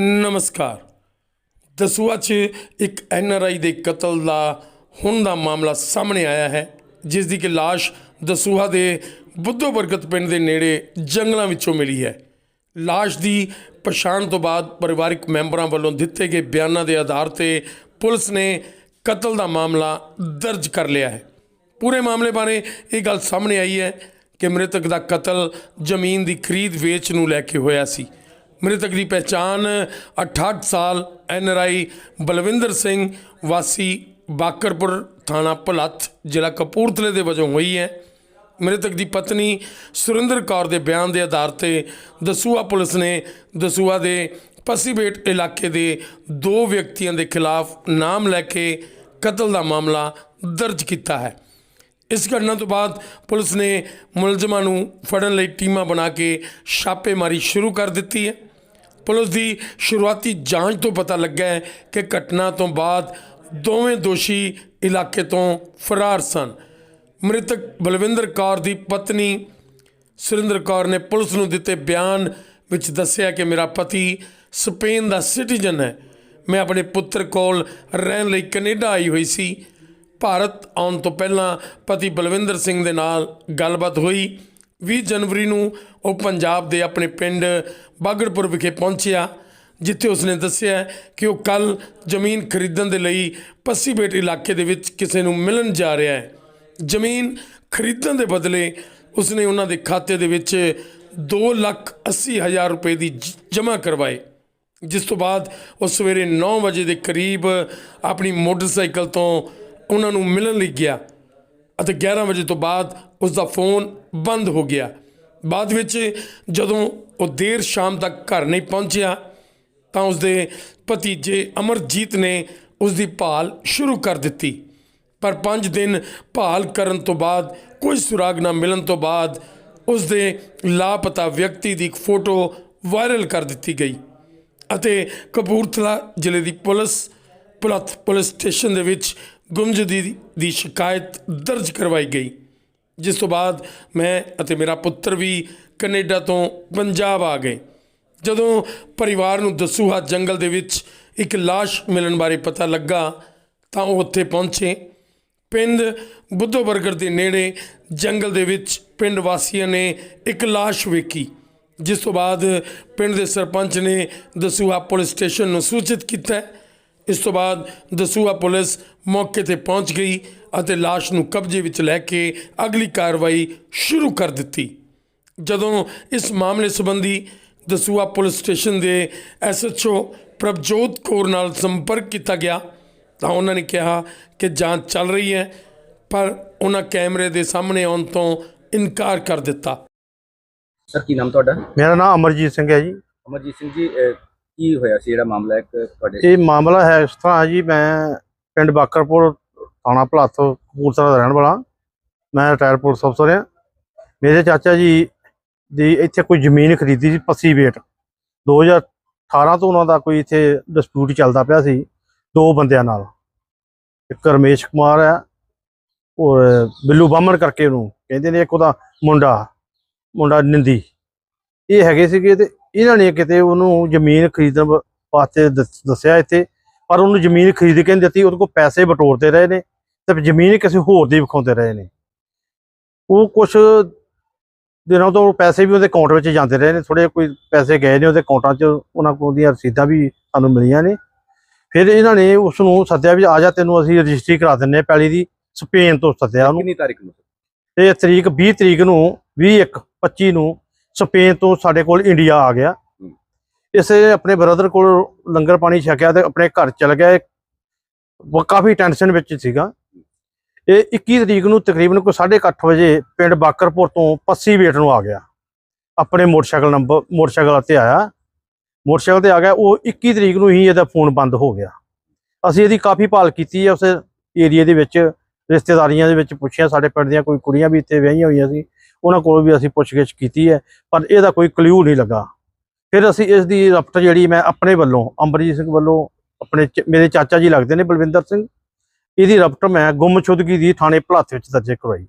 ਨਮਸਕਾਰ। ਦਸੂਆ 'ਚ ਇੱਕ ਐਨਆਰਆਈ ਦੇ ਕਤਲ ਦਾ ਹੁਣ ਦਾ ਮਾਮਲਾ ਸਾਹਮਣੇ ਆਇਆ ਹੈ, ਜਿਸ ਦੀ ਕਿ ਲਾਸ਼ ਦਸੂਹਾ ਦੇ ਬੁੱਧੋ ਬਰਗਤ ਪਿੰਡ ਦੇ ਨੇੜੇ ਜੰਗਲਾਂ ਵਿੱਚੋਂ ਮਿਲੀ ਹੈ। ਲਾਸ਼ ਦੀ ਪਛਾਣ ਤੋਂ ਬਾਅਦ ਪਰਿਵਾਰਕ ਮੈਂਬਰਾਂ ਵੱਲੋਂ ਦਿੱਤੇ ਗਏ ਬਿਆਨਾਂ ਦੇ ਆਧਾਰ ਤੇ ਪੁਲਿਸ ਨੇ ਕਤਲ ਦਾ ਮਾਮਲਾ ਦਰਜ ਕਰ ਲਿਆ ਹੈ। ਪੂਰੇ ਮਾਮਲੇ ਬਾਰੇ ਇਹ ਗੱਲ ਸਾਹਮਣੇ ਆਈ ਹੈ ਕਿ ਮ੍ਰਿਤਕ ਦਾ ਕਤਲ ਜ਼ਮੀਨ ਦੀ ਖਰੀਦ ਵੇਚ ਨੂੰ ਲੈ ਕੇ ਹੋਇਆ ਸੀ। ਮ੍ਰਿਤਕ ਦੀ ਪਹਿਚਾਣ 68 ਸਾਲ ਐਨਆਰਆਈ ਬਲਵਿੰਦਰ ਸਿੰਘ ਵਾਸੀ ਬਾਕਰਪੁਰ ਥਾਣਾ ਭਲੱਥ, ਜ਼ਿਲ੍ਹਾ ਕਪੂਰਥਲੇ ਦੇ ਵਜੋਂ ਹੋਈ ਹੈ। ਮ੍ਰਿਤਕ ਦੀ ਪਤਨੀ ਸੁਰਿੰਦਰ ਕੌਰ ਦੇ ਬਿਆਨ ਦੇ ਆਧਾਰ ਤੇ ਦਸੂਆ ਪੁਲਿਸ ਨੇ ਦਸੂਆ ਦੇ ਪਸੀਬੇਟ ਇਲਾਕੇ ਦੇ ਦੋ ਵਿਅਕਤੀਆਂ ਦੇ ਖਿਲਾਫ ਨਾਮ ਲੈ ਕੇ ਕਤਲ ਦਾ ਮਾਮਲਾ ਦਰਜ ਕੀਤਾ ਹੈ। ਇਸ ਘਟਨਾ ਤੋਂ ਬਾਅਦ ਪੁਲਿਸ ਨੇ ਮੁਲਜ਼ਮਾਂ ਨੂੰ ਫੜਨ ਲਈ ਟੀਮਾਂ ਬਣਾ ਕੇ ਛਾਪੇਮਾਰੀ ਸ਼ੁਰੂ ਕਰ ਦਿੱਤੀ ਹੈ। ਪੁਲਿਸ ਦੀ ਸ਼ੁਰੂਆਤੀ ਜਾਂਚ ਤੋਂ ਪਤਾ ਲੱਗਾ ਹੈ ਕਿ ਘਟਨਾ ਤੋਂ ਬਾਅਦ ਦੋਵੇਂ ਦੋਸ਼ੀ ਇਲਾਕੇ ਤੋਂ ਫਰਾਰ ਸਨ। ਮ੍ਰਿਤਕ ਬਲਵਿੰਦਰ ਕੌਰ ਦੀ ਪਤਨੀ ਸੁਰਿੰਦਰ ਕੌਰ ਨੇ ਪੁਲਿਸ ਨੂੰ ਦਿੱਤੇ ਬਿਆਨ ਵਿੱਚ ਦੱਸਿਆ ਕਿ ਮੇਰਾ ਪਤੀ ਸਪੇਨ ਦਾ ਸਿਟੀਜ਼ਨ ਹੈ। ਮੈਂ ਆਪਣੇ ਪੁੱਤਰ ਕੋਲ ਰਹਿਣ ਲਈ ਕੈਨੇਡਾ ਆਈ ਹੋਈ ਸੀ। ਭਾਰਤ ਆਉਣ ਤੋਂ ਪਹਿਲਾਂ ਪਤੀ ਬਲਵਿੰਦਰ ਸਿੰਘ ਦੇ ਨਾਲ ਗੱਲਬਾਤ ਹੋਈ। 20 ਜਨਵਰੀ ਨੂੰ ਉਹ ਪੰਜਾਬ ਦੇ ਆਪਣੇ ਪਿੰਡ ਬਾਗੜਪੁਰ ਵਿਖੇ ਪਹੁੰਚਿਆ, ਜਿੱਥੇ ਉਸਨੇ ਦੱਸਿਆ ਕਿ ਉਹ ਕੱਲ ਜ਼ਮੀਨ ਖਰੀਦਣ ਦੇ ਲਈ ਪੱਸੀਬੇਟ ਇਲਾਕੇ ਦੇ ਵਿੱਚ ਕਿਸੇ ਨੂੰ ਮਿਲਣ ਜਾ ਰਿਹਾ ਹੈ। ਜ਼ਮੀਨ ਖਰੀਦਣ ਦੇ ਬਦਲੇ ਉਸਨੇ ਉਹਨਾਂ ਦੇ ਖਾਤੇ ਦੇ ਵਿੱਚ 2 ਲੱਖ 80 ਹਜ਼ਾਰ ਰੁਪਏ ਦੀ ਜਮ੍ਹਾਂ ਕਰਵਾਏ, ਜਿਸ ਤੋਂ ਬਾਅਦ ਉਹ ਸਵੇਰੇ 9 ਵਜੇ ਦੇ ਕਰੀਬ ਆਪਣੀ ਮੋਟਰਸਾਈਕਲ ਤੋਂ ਉਹਨਾਂ ਨੂੰ ਮਿਲਣ ਲਈ ਗਿਆ। ਅਤੇ 11 ਵਜੇ ਤੋਂ ਬਾਅਦ ਉਸ ਦਾ ਫੋਨ ਬੰਦ ਹੋ ਗਿਆ। ਬਾਅਦ ਵਿੱਚ ਜਦੋਂ ਉਹ ਦੇਰ ਸ਼ਾਮ ਤੱਕ ਘਰ ਨਹੀਂ ਪਹੁੰਚਿਆ, ਤਾਂ ਉਸ ਦੇ ਭਤੀਜੇ ਅਮਰਜੀਤ ਨੇ ਉਸ ਦੀ ਭਾਲ ਸ਼ੁਰੂ ਕਰ ਦਿੱਤੀ। ਪਰ 5 ਦਿਨ ਭਾਲ ਕਰਨ ਤੋਂ ਬਾਅਦ, ਕੋਈ ਸੁਰਾਗ ਨਾ ਮਿਲਣ ਤੋਂ ਬਾਅਦ ਉਸ ਦੇ ਲਾਪਤਾ ਵਿਅਕਤੀ ਦੀ ਇੱਕ ਫੋਟੋ ਵਾਇਰਲ ਕਰ ਦਿੱਤੀ ਗਈ ਅਤੇ ਕਪੂਰਥਲਾ ਜ਼ਿਲ੍ਹੇ ਦੀ ਪੁਲਿਸ ਪੁਲਤ ਪੁਲਿਸ ਸਟੇਸ਼ਨ ਦੇ ਵਿੱਚ ਗੁੰਮਜਦੀ ਦੀ ਸ਼ਿਕਾਇਤ ਦਰਜ ਕਰਵਾਈ ਗਈ, ਜਿਸ ਤੋਂ ਬਾਅਦ ਮੈਂ ਅਤੇ ਮੇਰਾ ਪੁੱਤਰ ਵੀ ਕੈਨੇਡਾ ਤੋਂ ਪੰਜਾਬ ਆ ਗਏ। ਜਦੋਂ ਪਰਿਵਾਰ ਨੂੰ ਦਸੂਹਾ ਜੰਗਲ ਦੇ ਵਿੱਚ ਇੱਕ ਲਾਸ਼ ਮਿਲਣ ਬਾਰੇ ਪਤਾ ਲੱਗਾ ਤਾਂ ਉਹ ਉੱਥੇ ਪਹੁੰਚੇ। ਪਿੰਡ ਬੁੱਧੋ ਬਰਗਰ ਦੇ ਨੇੜੇ ਜੰਗਲ ਦੇ ਵਿੱਚ ਪਿੰਡ ਵਾਸੀਆਂ ਨੇ ਇੱਕ ਲਾਸ਼ ਵੇਖੀ, ਜਿਸ ਤੋਂ ਬਾਅਦ ਪਿੰਡ ਦੇ ਸਰਪੰਚ ਨੇ ਦਸੂਹਾ ਪੁਲਿਸ ਸਟੇਸ਼ਨ ਨੂੰ ਸੂਚਿਤ ਕੀਤਾ। ਇਸ ਤੋਂ ਬਾਅਦ ਦਸੂਹਾ ਪੁਲਿਸ ਮੌਕੇ ਤੇ ਪਹੁੰਚ ਗਈ ਅਤੇ ਲਾਸ਼ ਨੂੰ ਕਬਜ਼ੇ ਵਿੱਚ ਲੈ ਕੇ ਅਗਲੀ ਕਾਰਵਾਈ ਸ਼ੁਰੂ ਕਰ ਦਿੱਤੀ। ਜਦੋਂ ਇਸ ਮਾਮਲੇ ਸੰਬੰਧੀ ਦਸੂਹਾ ਪੁਲਿਸ ਸਟੇਸ਼ਨ ਦੇ ਐਸਐਚਓ ਪ੍ਰਭਜੋਤ ਕੌਰ ਨਾਲ ਸੰਪਰਕ ਕੀਤਾ ਗਿਆ ਤਾਂ ਉਹਨਾਂ ਨੇ ਕਿਹਾ ਕਿ ਜਾਂਚ ਚੱਲ ਰਹੀ ਹੈ ਪਰ ਉਹਨਾਂ ਕੈਮਰੇ ਦੇ ਸਾਹਮਣੇ ਆਉਣ ਤੋਂ ਇਨਕਾਰ ਕਰ ਦਿੱਤਾ। ਸਰ ਕੀ ਨਾਮ ਤੁਹਾਡਾ? ਮੇਰਾ ਨਾਮ ਅਮਰਜੀਤ ਸਿੰਘ ਹੈ ਜੀ। ਅਮਰਜੀਤ ਸਿੰਘ ਜੀ ਕੀ ਹੋਇਆ ਸੀ? ਜਿਹੜਾ ਮਾਮਲਾ ਇੱਕ ਤੁਹਾਡੇ ਇਹ ਮਾਮਲਾ ਹੈ ਇਸ ਤਰ੍ਹਾਂ ਜੀ, ਮੈਂ ਪਿੰਡ ਬਾਕਰਪੁਰ, ਥਾਣਾ ਭਲਾਥ, ਕਪੂਰਥਲਾ ਦਾ ਰਹਿਣ ਵਾਲਾ। ਮੈਂ ਰਿਟਾਇਰ ਪੁਲਿਸ ਅਫਸਰ ਹਾਂ। ਮੇਰੇ ਚਾਚਾ ਜੀ ਦੀ ਇੱਥੇ ਕੋਈ ਜ਼ਮੀਨ ਖਰੀਦੀ ਸੀ, ਪੱਸੀ ਵੇਟ। 2018 ਤੋਂ ਉਹਨਾਂ ਦਾ ਕੋਈ ਇੱਥੇ ਡਿਸਪਿਊਟ ਚੱਲਦਾ ਪਿਆ ਸੀ, ਦੋ ਬੰਦਿਆਂ ਨਾਲ। ਇੱਕ ਰਮੇਸ਼ ਕੁਮਾਰ ਆ ਔਰ ਬਿੱਲੂ ਬਾਹਮਣ ਕਰਕੇ ਉਹਨੂੰ ਕਹਿੰਦੇ ਨੇ ਇੱਕ ਉਹਦਾ ਮੁੰਡਾ ਮੁੰਡਾ ਨਿੰਦੀ। ਇਹ ਹੈਗੇ ਸੀਗੇ ਤੇ ਇਹਨਾਂ ਨੇ ਕਿਤੇ ਉਹਨੂੰ ਜ਼ਮੀਨ ਖਰੀਦਣ ਵਾਸਤੇ ਦੱਸ- ਦੱਸਿਆ ਇੱਥੇ ਪਰ ਉਹਨੂੰ ਜ਼ਮੀਨ ਖਰੀਦ ਕੇ ਨਹੀਂ ਦਿੱਤੀ ਉਹਦੇ ਕੋਲ ਪੈਸੇ ਬਟੋਰਦੇ ਰਹੇ ਨੇ ਤੇ ਜ਼ਮੀਨ ਕਿਸੇ ਹੋਰ ਦੀ ਵਿਖਾਉਂਦੇ ਰਹੇ ਨੇ। ਉਹ ਕੁਝ ਦਿਨਾਂ ਤੋਂ ਪੈਸੇ ਵੀ ਉਹਦੇ ਅਕਾਊਂਟ ਵਿੱਚ ਜਾਂਦੇ ਰਹੇ ਨੇ ਥੋੜੇ ਕੋਈ ਪੈਸੇ ਗਏ ਨੇ ਉਹਦੇ ਅਕਾਊਂਟਾਂ 'ਚ ਉਹਨਾਂ ਕੋਲ ਦੀਆਂ ਰਸੀਦਾਂ ਵੀ ਸਾਨੂੰ ਮਿਲੀਆਂ ਨੇ। ਫਿਰ ਇਹਨਾਂ ਨੇ ਉਸ ਨੂੰ ਸੱਦਿਆ ਵੀ ਆ ਜਾ ਤੈਨੂੰ ਅਸੀਂ ਰਜਿਸਟਰੀ ਕਰਾ ਦਿੰਨੇ ਪੈਲੀ ਦੀ ਸਪੇਨ ਤੋਂ ਸੱਦਿਆ ਉਹਨੂੰ। ਕਿੰਨੀ ਤਾਰੀਖ ਨੂੰ ਤੇ ਤਰੀਕ 20 ਤਰੀਕ ਨੂੰ 21 25 ਨੂੰ ਸਪੇਨ ਤੋਂ ਸਾਡੇ ਕੋਲ ਇੰਡੀਆ ਆ ਗਿਆ। ਇਸੇ ਆਪਣੇ ਬ੍ਰਦਰ ਕੋਲ ਲੰਗਰ ਪਾਣੀ ਛਕਿਆ ਤੇ ਆਪਣੇ ਘਰ ਚਲ ਗਿਆ। ਕਾਫੀ ਟੈਨਸ਼ਨ ਵਿੱਚ ਸੀਗਾ। ਇਹ 21 ਤਰੀਕ ਨੂੰ ਤਕਰੀਬਨ ਕੋਈ 8:30 ਵਜੇ ਪਿੰਡ ਬਾਕਰਪੁਰ ਤੋਂ ਪੱਸੀ ਵੇਟ ਨੂੰ ਆ ਗਿਆ। ਆਪਣੇ ਮੋਟਰਸਾਈਕਲ ਨੰਬਰ ਮੋਟਰਸਾਈਕਲ ਤੇ ਆਇਆ। ਮੋਟਰਸਾਈਕਲ ਤੇ ਆ ਗਿਆ। ਉਹ 21 ਤਰੀਕ ਨੂੰ ਹੀ ਇਹਦਾ ਫੋਨ ਬੰਦ ਹੋ ਗਿਆ। ਅਸੀਂ ਇਹਦੀ ਕਾਫੀ ਭਾਲ ਕੀਤੀ ਹੈ ਉਸ ਏਰੀਆ ਦੇ ਵਿੱਚ ਰਿਸ਼ਤੇਦਾਰੀਆਂ ਦੇ ਵਿੱਚ ਪੁੱਛਿਆ। ਸਾਡੇ ਪਿੰਡ ਦੀਆਂ ਕੋਈ ਕੁੜੀਆਂ ਵੀ ਇੱਥੇ ਵਿਆਹੀਆਂ ਹੋਈਆਂ ਸੀ। ਉਹਨਾਂ ਕੋਲੋਂ ਵੀ ਅਸੀਂ ਪੁੱਛਗਿੱਛ ਕੀਤੀ ਹੈ, ਪਰ ਇਹਦਾ ਕੋਈ ਕਲੂ ਨਹੀਂ ਲੱਗਾ। ਫਿਰ ਅਸੀਂ ਇਸ ਦੀ ਰਫਟ ਜਿਹੜੀ ਮੈਂ ਆਪਣੇ ਵੱਲੋਂ ਅੰਬਰਜੀਤ ਸਿੰਘ ਵੱਲੋਂ, ਆਪਣੇ ਚ- ਮੇਰੇ ਚਾਚਾ ਜੀ ਲੱਗਦੇ ਨੇ ਬਲਵਿੰਦਰ ਸਿੰਘ, ਇਹਦੀ ਰਫਟ ਮੈਂ ਗੁੰਮਸ਼ੁਦਗੀ ਦੀ ਥਾਣੇ ਭਲਾਥ ਵਿੱਚ ਦਰਜ ਕਰਵਾਈ।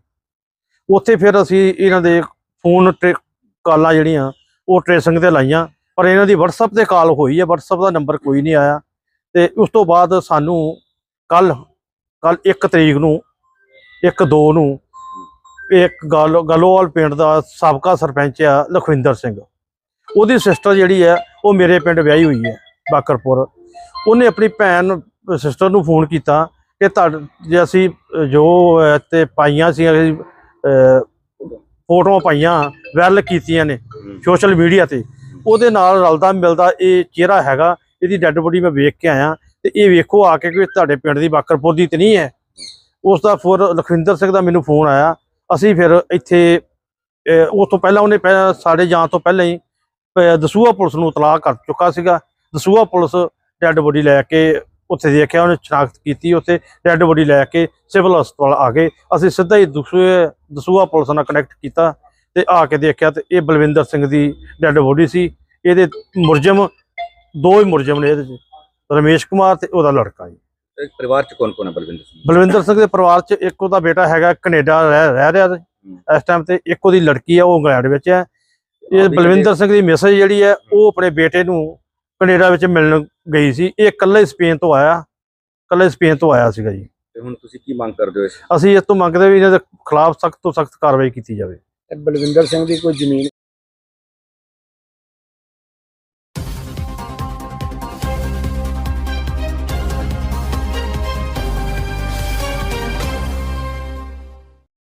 ਉੱਥੇ ਫਿਰ ਅਸੀਂ ਇਹਨਾਂ ਦੇ ਫੋਨ ਟ੍ਰੇ- ਕਾਲਾਂ ਜਿਹੜੀਆਂ, ਉਹ ਟ੍ਰੇਸਿੰਗ ਤੇ ਲਾਈਆਂ, ਪਰ ਇਹਨਾਂ ਦੀ WhatsApp ਤੇ ਕਾਲ ਹੋਈ ਹੈ, WhatsApp ਦਾ ਨੰਬਰ ਕੋਈ ਨਹੀਂ ਆਇਆ। ਤੇ ਉਸ ਤੋਂ ਬਾਅਦ ਸਾਨੂੰ ਕੱਲ ਕੱਲ 1 ਤਰੀਕ ਨੂੰ 1 2 ਨੂੰ ਇੱਕ ਗਲ ਗਲੋਵਾਲ ਪਿੰਡ ਦਾ ਸਾਬਕਾ ਸਰਪੰਚ ਆ ਲਖਵਿੰਦਰ ਸਿੰਘ। ਉਹਦੀ ਸਿਸਟਰ ਜਿਹੜੀ ਹੈ ਉਹ ਮੇਰੇ ਪਿੰਡ ਵਿਆਹੀ ਹੋਈ ਹੈ ਬਾਕਰਪੁਰ। ਉਹਨੇ ਆਪਣੀ ਭੈਣ ਸਿਸਟਰ ਨੂੰ ਫੋਨ ਕੀਤਾ ਕਿ ਤੁਹਾਡੇ ਜੇ ਅਸੀਂ ਜੋ ਅ, ਤੇ ਪਾਈਆਂ ਸੀ ਅਸੀਂ ਫੋਟੋਆਂ ਪਾਈਆਂ ਵਾਇਰਲ ਕੀਤੀਆਂ ਨੇ ਸੋਸ਼ਲ ਮੀਡੀਆ ਤੇ। ਉਹਦੇ ਨਾਲ ਰਲਦਾ ਮਿਲਦਾ ਇਹ ਚਿਹਰਾ ਹੈਗਾ ਇਹਦੀ ਡੈੱਡ ਬੋਡੀ ਮੈਂ ਵੇਖ ਕੇ ਆਇਆ ਤੇ ਇਹ ਵੇਖੋ ਆ ਕੇ ਕਿ ਤੁਹਾਡੇ ਪਿੰਡ ਦੀ ਬਾਕਰਪੁਰ ਦੀ ਤੇ ਨਹੀਂ ਹੈ। ਉਸ ਦਾ ਫਿਰ ਲਖਵਿੰਦਰ ਸਿੰਘ ਦਾ ਮੈਨੂੰ ਫੋਨ ਆਇਆ ਅਸੀਂ ਫਿਰ ਇੱਥੇ ਉਸ ਤੋਂ ਪਹਿਲਾਂ ਉਹਨੇ ਪਹਿਲਾਂ ਸਾਡੇ ਜਾਣ ਤੋਂ ਪਹਿਲਾਂ ਹੀ ਅਹ, ਦਸੂਹਾ ਪੁਲਿਸ ਨੂੰ ਇਤਲਾਹ ਕਰ ਚੁੱਕਾ ਸੀਗਾ। ਦਸੂਹਾ ਪੁਲਿਸ ਡੈੱਡ ਬੋਡੀ ਲੈ ਕੇ ਉੱਥੇ ਦੇਖਿਆ ਉਹਨੇ ਸ਼ਨਾਖਤ ਕੀਤੀ ਉੱਥੇ ਡੈੱਡ ਬੋਡੀ ਲੈ ਕੇ ਸਿਵਲ ਹਸਪਤਾਲ ਆ ਗਏ। ਅਸੀਂ ਸਿੱਧਾ ਹੀ ਦਸੂਹੇ ਦਸੂਹਾ ਪੁਲਿਸ ਨਾਲ ਕਨੈਕਟ ਕੀਤਾ ਤੇ ਆ ਕੇ ਦੇਖਿਆ ਤੇ ਇਹ ਬਲਵਿੰਦਰ ਸਿੰਘ ਦੀ ਡੈੱਡ ਬੋਡੀ ਸੀ। ਇਹਦੇ ਮੁਰਜਮ ਦੋ ਹੀ ਮੁਰਜਮ ਨੇ ਇਹਦੇ ਚ ਰਮੇਸ਼ ਕੁਮਾਰ ਤੇ ਉਹਦਾ ਲੜਕਾ ਜੀ। ਪਰਿਵਾਰ ਚ ਕੌਣ ਕੌਣ ਹੈ ਬਲਵਿੰਦਰ ਸਿੰਘ? ਬਲਵਿੰਦਰ ਸਿੰਘ ਦੇ ਪਰਿਵਾਰ ਚ ਇੱਕ ਉਹਦਾ ਬੇਟਾ ਹੈਗਾ ਕੈਨੇਡਾ ਰਹਿ ਰਹਿ ਰਿਹਾ ਤੇ। ਇਸ ਟਾਈਮ ਤੇ ਇੱਕ ਉਹਦੀ ਲੜਕੀ ਆ ਉਹ ਇੰਗਲੈਂਡ ਵਿੱਚ ਹੈ। ਇਹ ਬਲਵਿੰਦਰ ਸਿੰਘ ਦੀ ਮੈਸੇਜ ਜਿਹੜੀ ਹੈ ਉਹ ਆਪਣੇ ਬੇਟੇ ਨੂੰ ਕੈਨੇਡਾ ਵਿੱਚ ਮਿਲਣ ਗਈ ਸੀ। ਇਹ ਇਕੱਲਾ ਸਪੇਨ ਤੋਂ ਆਇਆ ਇਕੱਲਾ ਸਪੇਨ ਤੋਂ ਆਇਆ ਸੀਗਾ ਜੀ। ਤੇ ਹੁਣ ਤੁਸੀਂ ਕੀ ਮੰਗ ਕਰਦੇ ਹੋ ਇਸ? ਅਸੀਂ ਇਸ ਤੋਂ ਮੰਗਦੇ ਵੀ ਇਹਨਾਂ ਦੇ ਖਿਲਾਫ ਸਖਤ ਤੋਂ ਸਖਤ ਕਾਰਵਾਈ ਕੀਤੀ ਜਾਵੇ। ਬਲਵਿੰਦਰ ਸਿੰਘ ਦੀ ਕੋਈ ਜ਼ਮੀਨ